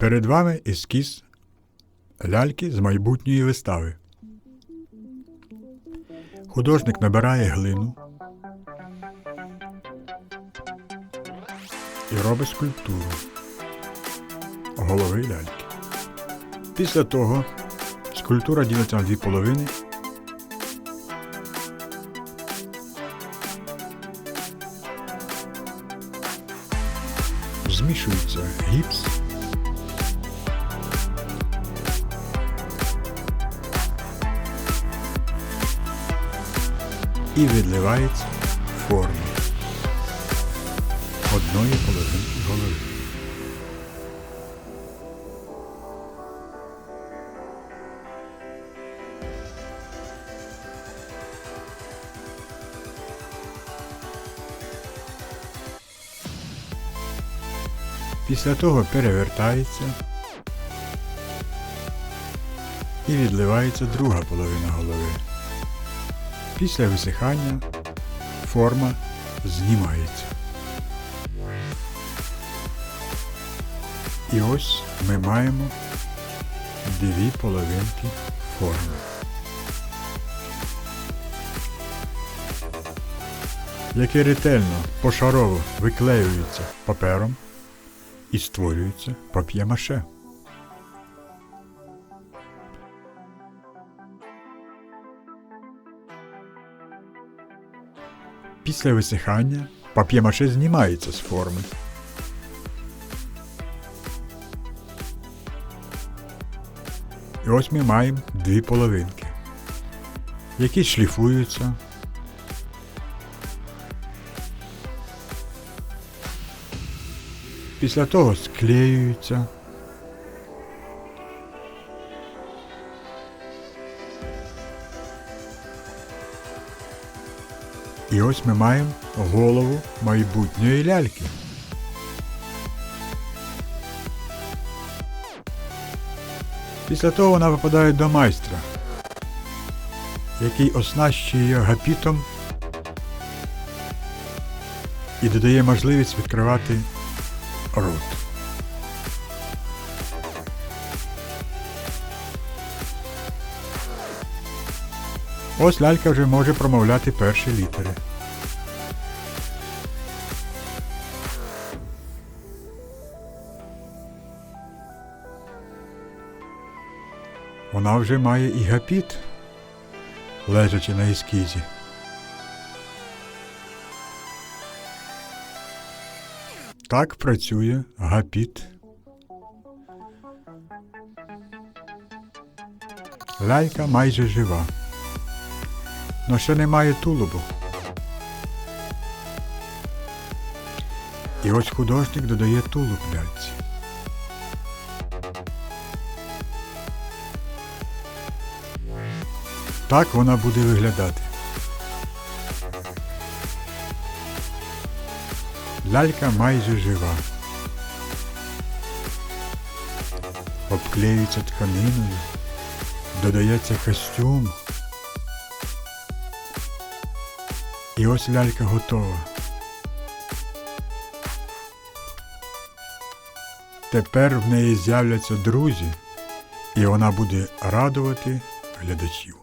Перед вами ескіз ляльки з майбутньої вистави. Художник набирає глину і робить скульптуру голови ляльки. Після того скульптура ділиться на дві половини. Змішується гіпс. І відливається форма одної половинки голови. Після того перевертається і відливається друга половина голови. Після висихання форма знімається. І ось ми маємо дві половинки форми. Які ретельно пошарово виклеюються папером і створюється пап'є-маше. Після висихання пап'є-маше знімається з форми. І ось ми маємо дві половинки, які шліфуються. Після того склеюються. І ось ми маємо голову майбутньої ляльки. Після того вона попадає до майстра, який оснащує її гапітом і додає можливість відкривати рот. Ось лялька вже може промовляти перші літери. Вона вже має і гапіт, лежачи на ескізі. Так працює гапіт. Лялька майже жива, но ще немає тулубу. І ось художник додає тулуб ляльці. Так вона буде виглядати. Лялька майже жива. Обклеюється тканиною, додається костюм. І ось лялька готова. Тепер в неї з'являться друзі, і вона буде радувати глядачів.